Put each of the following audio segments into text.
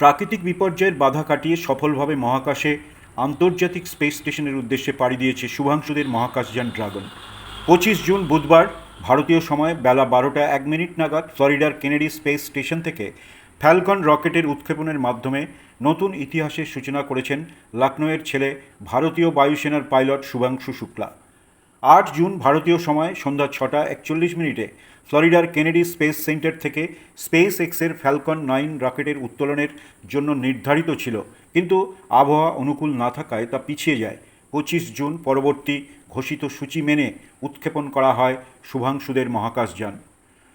প্রাকৃতিক বিপর্যয়ের বাধা কাটিয়ে সফলভাবে মহাকাশে আন্তর্জাতিক স্পেস স্টেশনের উদ্দেশ্যে পাড়ি দিয়েছে শুভাংশুদের মহাকাশযান ড্রাগন। পঁচিশ জুন বুধবার ভারতীয় সময় বেলা বারোটা এক মিনিট নাগাদ ফ্লোরিডার কেনেডি স্পেস স্টেশন থেকে ফ্যালকন রকেটের উৎক্ষেপণের মাধ্যমে নতুন ইতিহাসের সূচনা করেছেন লখনৌয়ের ছেলে ভারতীয় বায়ুসেনার পাইলট শুভাংশু শুক্লা। আট জুন ভারতীয় সময় সন্ধ্যা ছটা একচল্লিশ মিনিটে ফ্লোরিডার কেনেডি স্পেস সেন্টার থেকে স্পেস এক্সের ফ্যালকন নাইন রকেটের উত্তোলনের জন্য নির্ধারিত ছিল। কিন্তু আবহাওয়া অনুকূল না থাকায় তা পিছিয়ে যায়। পঁচিশ জুন পরবর্তী ঘোষিত সূচি মেনে উৎক্ষেপণ করা হয় শুভাংশুদের মহাকাশযান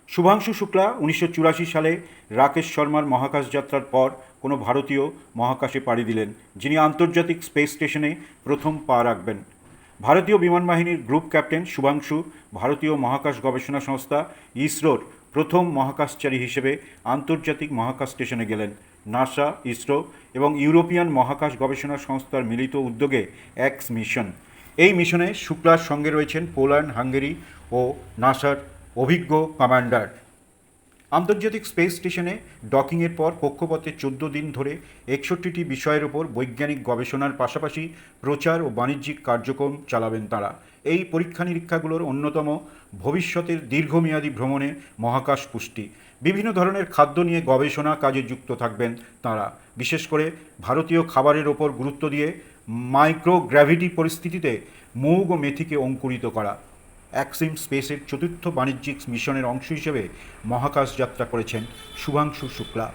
শুভাংশু শুক্লা উনিশশো চুরাশি সালে রাকেশ শর্মার মহাকাশ যাত্রার পর কোনো ভারতীয় মহাকাশে পাড়ি দিলেন, যিনি আন্তর্জাতিক স্পেস স্টেশনে প্রথম পা রাখবেন। ভারতীয় বিমান বাহিনীর গ্রুপ ক্যাপ্টেন শুভাংশু, ভারতীয় মহাকাশ গবেষণা সংস্থা ইসরোর প্রথম মহাকাশচারী হিসেবে আন্তর্জাতিক মহাকাশ স্টেশনে গেলেন। নাসা, ইসরো এবং ইউরোপিয়ান মহাকাশ গবেষণা সংস্থার মিলিত উদ্যোগে এক্স মিশন। এই মিশনে শুক্লার সঙ্গে রয়েছেন পোল্যান্ড, হাঙ্গেরি ও নাসার অভিজ্ঞ কমান্ডার। আন্তর্জাতিক স্পেস স্টেশনে ডকিংয়ের পর কক্ষপথে চোদ্দ দিন ধরে একষট্টিটি বিষয়ের ওপর বৈজ্ঞানিক গবেষণার পাশাপাশি প্রচার ও বাণিজ্যিক কার্যক্রম চালাবেন তারা। এই পরীক্ষা নিরীক্ষাগুলোর অন্যতম ভবিষ্যতের দীর্ঘমেয়াদী ভ্রমণে মহাকাশ পুষ্টি। বিভিন্ন ধরনের খাদ্য নিয়ে গবেষণা কাজে যুক্ত থাকবেন তারা। বিশেষ করে ভারতীয় খাবারের ওপর গুরুত্ব দিয়ে মাইক্রোগ্র্যাভিটি পরিস্থিতিতে মুগ ও মেথিকে অঙ্কুরিত করা। অ্যাক্সিম স্পেসের চতুর্থ বাণিজ্যিক মিশনের অংশ হিসেবে মহাকাশ যাত্রা করেছেন শুভাংশু শুক্লা।